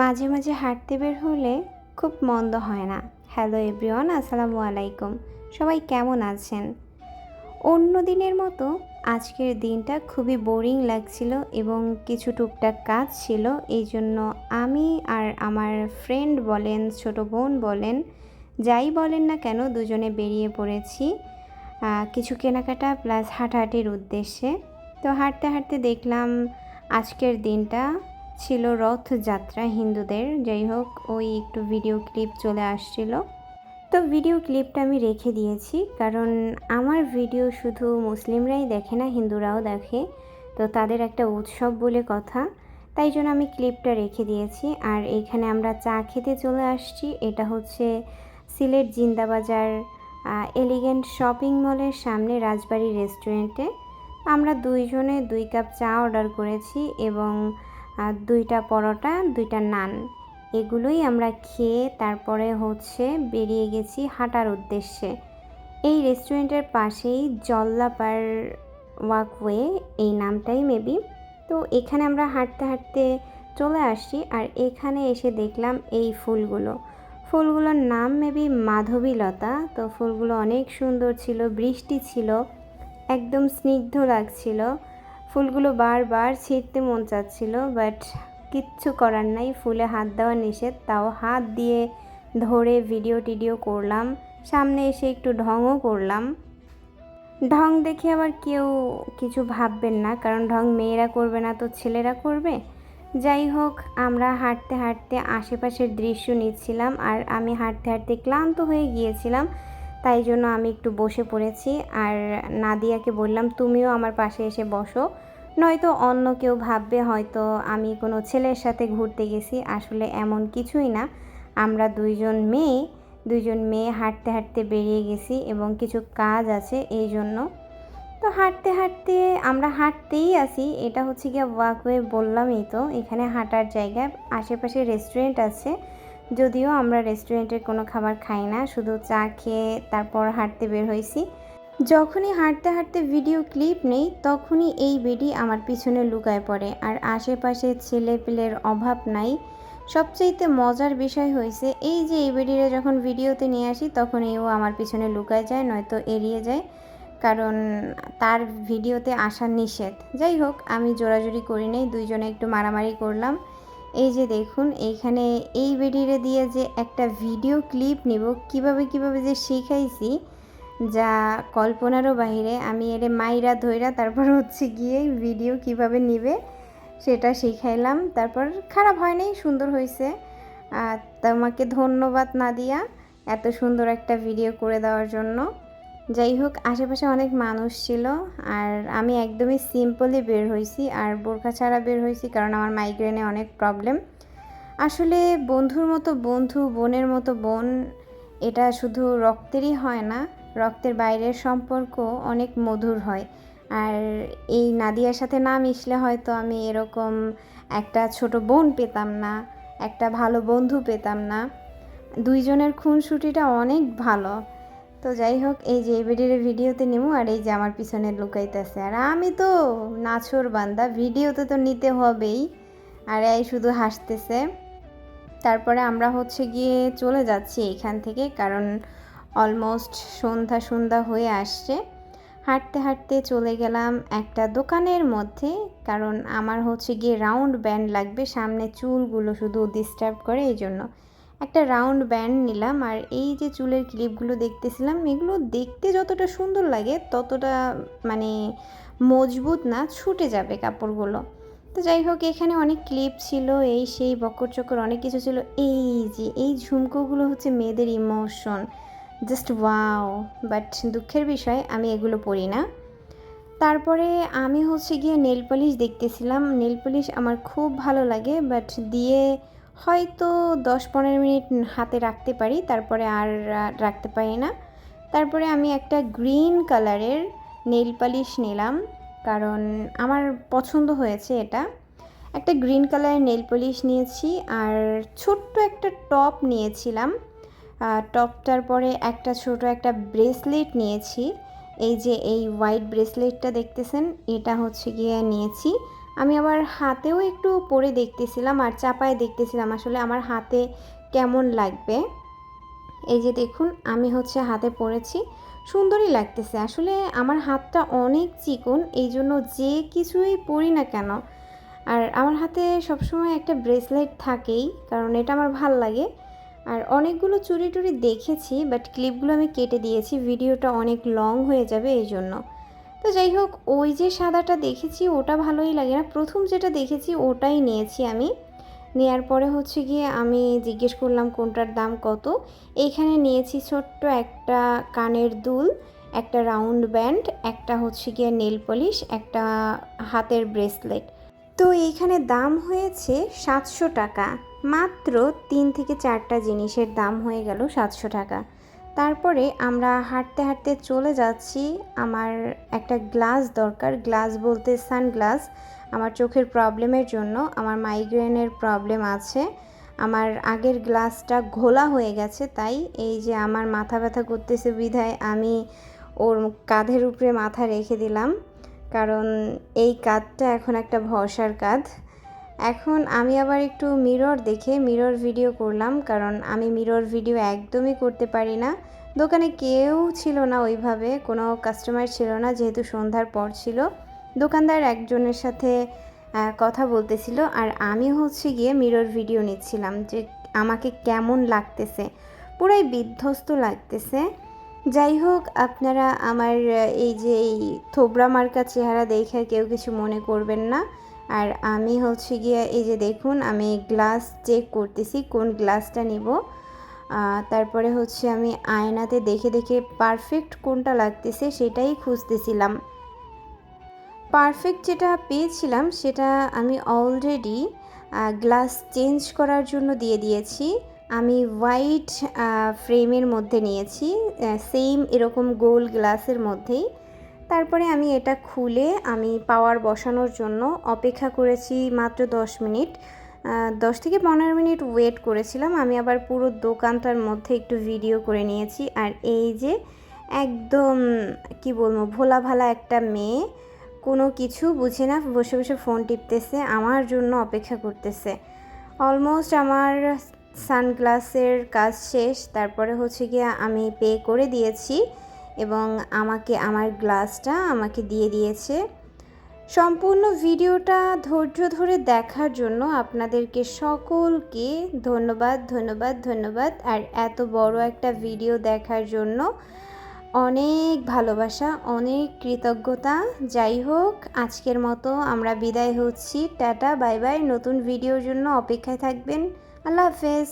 মাঝে মাঝে হাঁটতে বের হলে খুব মন্দ হয় না। হ্যালো এভরিওয়ান আসসালামু আলাইকুম। সবাই কেমন আছেন? অন্য দিনের মতো আজকের দিনটা খুবই বোরিং লাগছিল এবং কিছু টুকটাক কাজ ছিল, এই জন্য আমি আর আমার ফ্রেন্ড বলেন, ছোট বোন বলেন, যাই বলেন না কেন দুজনে বেরিয়ে পড়েছি কিছু কেনাকাটা প্লাস হাঁটাহাঁটির উদ্দেশ্যে। তো হাঁটতে হাঁটতে দেখলাম আজকের দিনটা ছিল রথযাত্রা হিন্দুদের। যাই হোক, ওই একটু ভিডিও ক্লিপ চলে আসছিল। তো ভিডিও ক্লিপটা আমি রেখে দিয়েছি, কারণ আমার ভিডিও শুধু মুসলিমরাই দেখে না, হিন্দুরাও দেখে। তো তাদের একটা উৎসব বলে কথা, তাই জন্য আমি ক্লিপটা রেখে দিয়েছি। আর এখানে আমরা চা খেতে চলে আসছি, এটা হচ্ছে সিলেট জিন্দাবাজার এলিগেন্ট শপিং মলের সামনে রাজবাড়ি রেস্টুরেন্টে আমরা দুইজনে দুই কাপ চা অর্ডার করেছি এবং আহ, দুইটা পরোটা দুইটা নান। এগুলোই আমরা খেয়ে তারপরে হচ্ছে বেরিয়ে গেছি হাঁটার উদ্দেশ্যে। এই রেস্টুরেন্টের পাশেই জল্লাপার ওয়াকওয়ে এই নামটাই মেবি। তো এখানে আমরা হাঁটতে হাঁটতে চলে আসছি আর এখানে এসে দেখলাম এই ফুলগুলো। ফুলগুলোর নাম মেবি মাধবীলতা। তো ফুলগুলো অনেক সুন্দর ছিল বৃষ্টি ছিল একদম স্নিগ্ধ লাগছিল। ফুলগুলো বারবার ছিঁড়তে মন চাচ্ছিল বাট কিচ্ছু করার নাই। ফুলে হাত দেওয়া নিষেধ, তাও হাত দিয়ে ধরে ভিডিও টিডিও করলাম। সামনে এসে একটু ঢংও করলাম। ঢং দেখে আবার কেউ কিছু ভাববেন না, কারণ ঢং মেয়েরা করবে না তো ছেলেরা করবে। যাই হোক, আমরা হাঁটতে হাঁটতে আশেপাশের দৃশ্য নিচ্ছিলাম, আর আমি হাঁটতে হাঁটতে ক্লান্ত হয়ে গিয়েছিলাম, তাই জন্য আমি একটু বসে পড়েছি। আর নাদিয়াকে বললাম, তুমিও আমার পাশে এসে বসো। নয়তো অন্য কেউ ভাববে হয়তো আমি কোনো ছেলের সাথে ঘুরতে গেছি, আসলে এমন কিছুই না। আমরা দুইজন মেয়ে দুইজন মেয়ে হাঁটতে হাঁটতে বেরিয়ে গেছি এবং কিছু কাজ আছে এই জন্য। তো হাঁটতে হাঁটতে আমরা হাঁটতেই আসি এটা হচ্ছে গিয়ে ওয়াকওয়ে বললামই তো, এখানে হাঁটার জায়গা, আশেপাশে রেস্টুরেন্ট আছে। যদিও আমরা রেস্টুরেন্টের কোনো খাবার খাই না, শুধু চা খেয়ে তারপর হাঁটতে বের হয়েছি। যখনই হাঁটতে হাঁটতে ভিডিও ক্লিপ নেই, তখনই এই বেডি আমার পিছনে লুকায় পড়ে। আর আশেপাশে ছেলে পেলের অভাব নাই। সবচাইতে মজার বিষয় হয়েছে এই যে এই বেডিরে যখন ভিডিওতে নিয়ে আসি তখন এও আমার পিছনে লুকায় যায়, নয়তো এড়িয়ে যায়। কারণ তার ভিডিওতে আসা নিষেধ। যাই হোক, আমি জোরাজুরি করি নাই, দুইজনে একটু মারামারি করলাম। এই যে দেখুন, এইখানে এই বেডিরে দিয়ে যে একটা ভিডিও ক্লিপ নিব, কীভাবে কীভাবে যে শিখাইছি যা কল্পনারও বাইরে আমি এরে মাইরা ধইরা তারপর হচ্ছে গিয়ে ভিডিও কীভাবে নিবে সেটা শিখাইলাম। তারপর খারাপ হয় নাই, সুন্দর হয়েছে আর তোমাকে ধন্যবাদ না দিয়া এত সুন্দর একটা ভিডিও করে দেওয়ার জন্য। যাই হোক, আশেপাশে অনেক মানুষ ছিল আর আমি একদমই সিম্পলি বের হয়েছি আর বোরখা ছাড়া বের হয়েছি কারণ আমার মাইগ্রেনে অনেক প্রবলেম আসলে বন্ধুর মতো বন্ধু, বোনের মতো বোন, এটা শুধু রক্তেরই হয় না রক্তের বাইরের সম্পর্ক অনেক মধুর হয়। আর এই নাদিয়ার সাথে না মিশলে হয়তো আমি এরকম একটা ছোট বোন পেতাম না, একটা ভালো বন্ধু পেতাম না। দুইজনের খুনসুটিটা অনেক ভালো। তো যাই হোক, এই যে এবিডির ভিডিওতে নিমু আর এই যে আমার পিছনে লুকাইতেছে। আর আমি তো নাছর বান্দা, ভিডিওতে তো নিতে হবেই। আর এই শুধু হাসতেছে। তারপরে আমরা হচ্ছে গিয়ে চলে যাচ্ছি এখান থেকে, কারণ অলমোস্ট সন্ধ্যা সন্ধ্যা হয়ে আসছে। হাঁটতে হাঁটতে চলে গেলাম একটা দোকানের মধ্যে, কারণ আমার হচ্ছে গিয়ে রাউন্ড ব্যান্ড লাগবে, সামনে চুলগুলো শুধু ডিস্টার্ব করে এই জন্য। একটা রাউন্ড ব্যান্ড নিলাম, আর এই যে চুলের ক্লিপগুলো দেখতেছিলাম, এগুলো দেখতে যতটা সুন্দর লাগে, ততটা মানে মজবুত না, ছুটে যাবে কাপড়গুলো। তো যাই হোক, এখানে অনেক ক্লিপ ছিল, এই সেই বকর চকর অনেক কিছু ছিল। এই যে, এই ঝুমকোগুলো হচ্ছে মেয়েদের ইমোশন জাস্ট ওয়াও বাট দুঃখের বিষয়, আমি এগুলো পড়ি না। তারপরে আমি হচ্ছে গিয়ে নেল পলিশ দেখতেছিলাম। নেল পলিশ আমার খুব ভালো লাগে বাট দিয়ে হয়তো দশ পনেরো মিনিট হাতে রাখতে পারি, তারপরে আর রাখতে পারি না। তারপরে আমি একটা গ্রিন কালারের নেল পালিশ নিলাম, কারণ আমার পছন্দ হয়েছে এটা। একটা গ্রিন কালারের নেল পলিশ নিয়েছি, আর ছোট্ট একটা টপ নিয়েছিলাম টপটার পরে একটা ছোট একটা ব্রেসলেট নিয়েছি। এই যে এই হোয়াইট ব্রেসলেটটা দেখতেছেন, এটা হচ্ছে গিয়ে নিয়েছি। আমি আবার হাতেও একটু পরে দেখতেছিলাম আর চাপায় দেখতেছিলাম আসলে আমার হাতে কেমন লাগবে। এই যে দেখুন, আমি হচ্ছে হাতে পরেছি। সুন্দরই লাগতেছে। আসলে আমার হাতটা অনেক চিকন, এই জন্য যে কিছুই পরি না কেন। আর আমার হাতে সবসময় একটা ব্রেসলেট থাকেই, কারণ এটা আমার ভালো লাগে। আর অনেকগুলো চুরি টুরি দেখেছি বাট ক্লিপগুলো আমি কেটে দিয়েছি, ভিডিওটা অনেক লং হয়ে যাবে এই জন্য। তো যাই হোক, ওই যে সাদাটা দেখেছি, ওটা ভালোই লাগে না। প্রথম যেটা দেখেছি, ওটাই নিয়েছি আমি। নেয়ার পরে হচ্ছে গিয়ে আমি জিজ্ঞেস করলাম, কোনটার দাম কত? এইখানে নিয়েছি ছোট্ট একটা কানের দুল, একটা রাউন্ড ব্যান্ড একটা হচ্ছে গিয়ে নেল পলিশ একটা হাতের ব্রেসলেট তো এইখানে দাম হয়েছে সাতশো টাকা। মাত্র তিন থেকে চারটা জিনিসের দাম হয়ে গেল সাতশো টাকা। তারপরে আমরা হাঁটতে হাঁটতে চলে যাচ্ছি। আমার একটা গ্লাস দরকার, গ্লাস বলতে সানগ্লাস। আমার চোখের প্রবলেমের জন্য, আমার মাইগ্রেনের প্রবলেম আছে। আমার আগের গ্লাসটা ঘোলা হয়ে গেছে, তাই এই যে আমার মাথা ব্যথা করতেছে বিধায় আমি ওর কাঁধের উপরে মাথা রেখে দিলাম। কারণ এই কাঁধটা এখন একটা ভরসার কাঁধ। এখন আমি আবার একটু মিরর দেখে মিরর ভিডিও করলাম, কারণ আমি মিরর ভিডিও একদমই করতে পারি না। দোকানে কেউ ছিল না ওইভাবে, কোনো কাস্টমার ছিল না, যেহেতু সন্ধ্যার পর ছিল। দোকানদার একজনের সাথে কথা বলতেছিল, আর আমি হচ্ছে গিয়ে মিরর ভিডিও নিচ্ছিলাম যে আমাকে কেমন লাগতেছে। পুরাই বিধ্বস্ত লাগতেছে। যাই হোক, আপনারা আমার এই যে এই থোবরা মার্কা চেহারা দেখে কেউ কিছু মনে করবেন না। আর আমি হচ্ছে গিয়ে এই যে দেখুন, আমি গ্লাস চেক করতেছি কোন গ্লাসটা নিব। তারপরে হচ্ছে আমি আয়নাতে দেখে দেখে পারফেক্ট কোনটা লাগতেছে সেটাই খুঁজতেছিলাম। পারফেক্ট যেটা পেয়েছিলাম সেটা আমি অলরেডি গ্লাস চেঞ্জ করার জন্য দিয়ে দিয়েছি। আমি হোয়াইট ফ্রেমের মধ্যে নিয়েছি সেম এরকম গোল গ্লাসের মধ্যেই। তারপরে আমি এটা খুলে আমি পাওয়ার বসানোর জন্য অপেক্ষা করেছি মাত্র দশ মিনিট। আহ, দশ থেকে পনেরো মিনিট ওয়েট করেছিলাম। আমি আবার পুরো দোকানটার মধ্যে একটু ভিডিও করে নিয়েছি। আর এই যে একদম কি বলব ভোলা ভালা একটা মেয়ে কোনো কিছু বুঝে না বসে বসে ফোন টিপতেছে আমার জন্য অপেক্ষা করতেছে। অলমোস্ট আমার সানগ্লাসের কাজ শেষ তারপরে হচ্ছে গিয়ে আমি পে করে দিয়েছি। এবং আমাকে, আমার গ্লাসটা আমাকে দিয়ে দিয়েছে। সম্পূর্ণ ভিডিওটা ধৈর্য ধরে দেখার জন্য আপনাদেরকে সকলকে ধন্যবাদ ধন্যবাদ ধন্যবাদ। আর এত বড় একটা ভিডিও দেখার জন্য অনেক ভালোবাসা, অনেক কৃতজ্ঞতা। যাই হোক, আজকের মতো আমরা বিদায় হচ্ছি। টাটা, বাই বাই। নতুন ভিডিওর জন্য অপেক্ষায় থাকবেন। আল্লাহ হাফেজ।